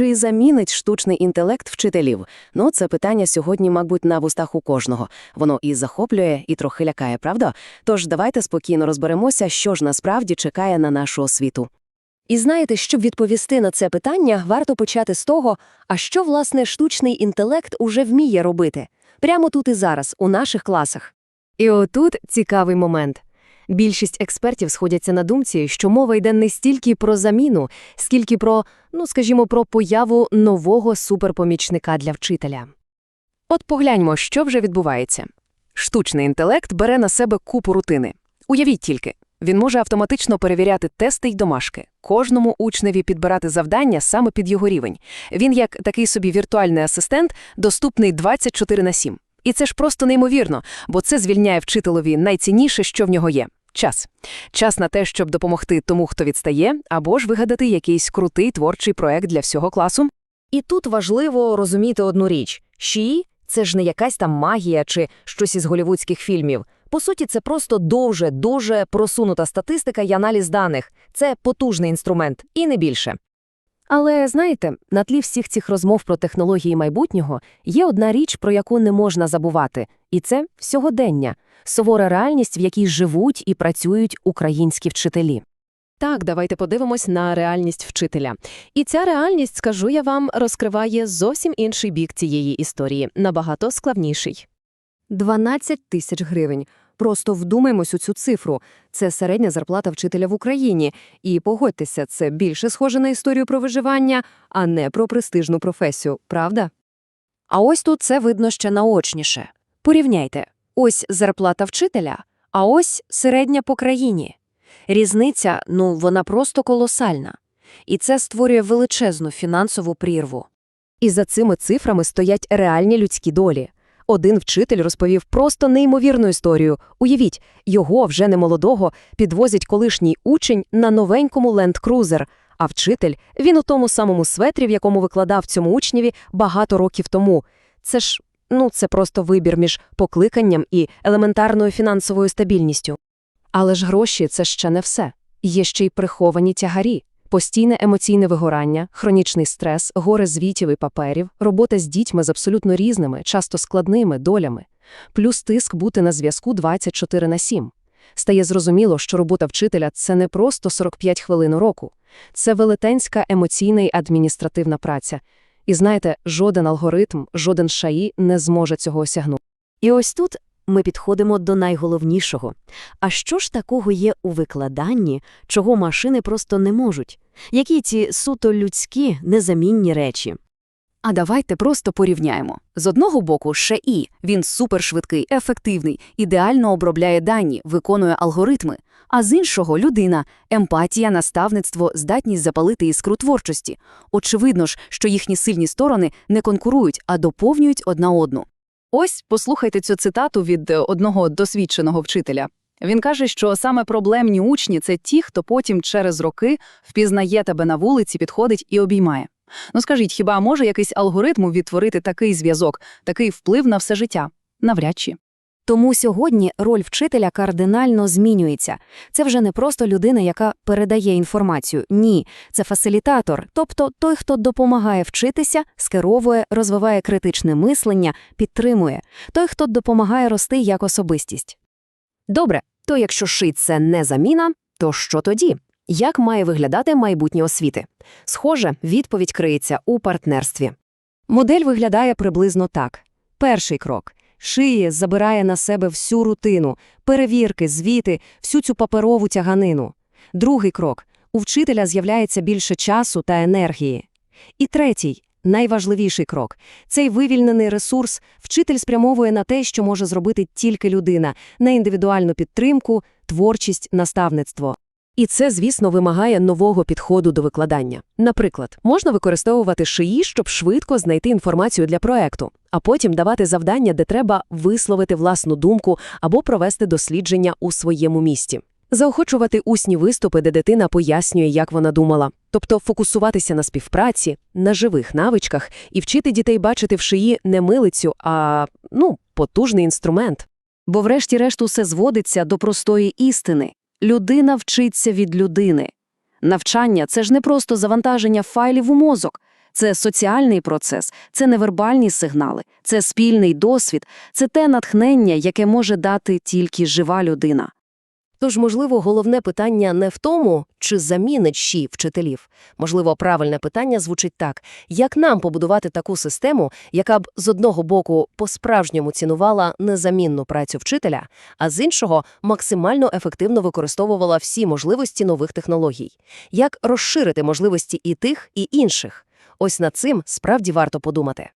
Чи замінить штучний інтелект вчителів? Ну, це питання сьогодні, мабуть, на вустах у кожного. Воно і захоплює, і трохи лякає, правда? Тож давайте спокійно розберемося, що ж насправді чекає на нашу освіту. І знаєте, щоб відповісти на це питання, варто почати з того, а що, власне, штучний інтелект уже вміє робити. Прямо тут і зараз, у наших класах. І отут цікавий момент. Більшість експертів сходяться на думці, що мова йде не стільки про заміну, скільки про, ну скажімо, про появу нового суперпомічника для вчителя. От погляньмо, що вже відбувається. Штучний інтелект бере на себе купу рутини. Уявіть тільки, він може автоматично перевіряти тести й домашки, кожному учневі підбирати завдання саме під його рівень. Він, як такий собі віртуальний асистент, доступний 24 на 7. І це ж просто неймовірно, бо це звільняє вчителові найцінніше, що в нього є. Час. Час на те, щоб допомогти тому, хто відстає, або ж вигадати якийсь крутий творчий проект для всього класу. І тут важливо розуміти одну річ: ШІ – це ж не якась там магія чи щось із голівудських фільмів. По суті, це просто дуже, дуже просунута статистика і аналіз даних. Це потужний інструмент, і не більше. Але знаєте, на тлі всіх цих розмов про технології майбутнього є одна річ, про яку не можна забувати, і це сьогодення, сувора реальність, в якій живуть і працюють українські вчителі. Так, давайте подивимось на реальність вчителя. І ця реальність, скажу я вам, розкриває зовсім інший бік цієї історії, набагато складніший. 12 тисяч гривень. Просто вдумаймось у цю цифру. Це середня зарплата вчителя в Україні. І погодьтеся, це більше схоже на історію про виживання, а не про престижну професію, правда? А ось тут це видно ще наочніше. Порівняйте. Ось зарплата вчителя, а ось середня по країні. Різниця, ну, вона просто колосальна. І це створює величезну фінансову прірву. І за цими цифрами стоять реальні людські долі. Один вчитель розповів просто неймовірну історію. Уявіть, його вже немолодого підвозять колишній учень на новенькому ленд-крузер, а вчитель він у тому самому светрі, в якому викладав цьому учневі багато років тому. Це ж, ну, це просто вибір між покликанням і елементарною фінансовою стабільністю. Але ж гроші це ще не все. Є ще й приховані тягарі. Постійне емоційне вигорання, хронічний стрес, горе звітів і паперів, робота з дітьми з абсолютно різними, часто складними долями, плюс тиск бути на зв'язку 24 на 7. Стає зрозуміло, що робота вчителя – це не просто 45 хвилин уроку. Це велетенська емоційна і адміністративна праця. І знаєте, жоден алгоритм, жоден шаї не зможе цього осягнути. І ось тут ми підходимо до найголовнішого. А що ж такого є у викладанні, чого машини просто не можуть? Які ці суто людські, незамінні речі? А давайте просто порівняємо. З одного боку, ШІ, він супершвидкий, ефективний, ідеально обробляє дані, виконує алгоритми, а з іншого – людина, емпатія, наставництво, здатність запалити іскру творчості. Очевидно ж, що їхні сильні сторони не конкурують, а доповнюють одна одну. Ось послухайте цю цитату від е, одного досвідченого вчителя. Він каже, що саме проблемні учні це ті, хто потім через роки впізнає тебе на вулиці, підходить і обіймає. Ну скажіть, хіба може якийсь алгоритм відтворити такий зв'язок, такий вплив на все життя? Навряд чи. Тому сьогодні роль вчителя кардинально змінюється. Це вже не просто людина, яка передає інформацію. Ні, це фасилітатор, тобто той, хто допомагає вчитися, скеровує, розвиває критичне мислення, підтримує, той, хто допомагає рости як особистість. Добре, то якщо шит це не заміна, то що тоді? Як має виглядати майбутнє освіти? Схоже, відповідь криється у партнерстві. Модель виглядає приблизно так. Перший крок. Шиє забирає на себе всю рутину, перевірки, звіти, всю цю паперову тяганину. Другий крок у вчителя з'являється більше часу та енергії. І третій, найважливіший крок цей вивільнений ресурс вчитель спрямовує на те, що може зробити тільки людина, на індивідуальну підтримку, творчість, наставництво. І це, звісно, вимагає нового підходу до викладання. Наприклад, можна використовувати шиї, щоб швидко знайти інформацію для проекту, а потім давати завдання, де треба висловити власну думку або провести дослідження у своєму місті. Заохочувати усні виступи, де дитина пояснює, як вона думала, тобто фокусуватися на співпраці, на живих навичках і вчити дітей бачити в шиї не милицю, а ну, потужний інструмент. Бо врешті-решт усе зводиться до простої істини. Людина вчиться від людини. Навчання це ж не просто завантаження файлів у мозок, Це соціальний процес, це невербальні сигнали, це спільний досвід, це те натхнення, яке може дати тільки жива людина. Тож, можливо, головне питання не в тому, чи замінить ЩІ вчителів. Можливо, правильне питання звучить так. Як нам побудувати таку систему, яка б з одного боку по-справжньому цінувала незамінну працю вчителя, а з іншого максимально ефективно використовувала всі можливості нових технологій? Як розширити можливості і тих, і інших? Ось над цим справді варто подумати.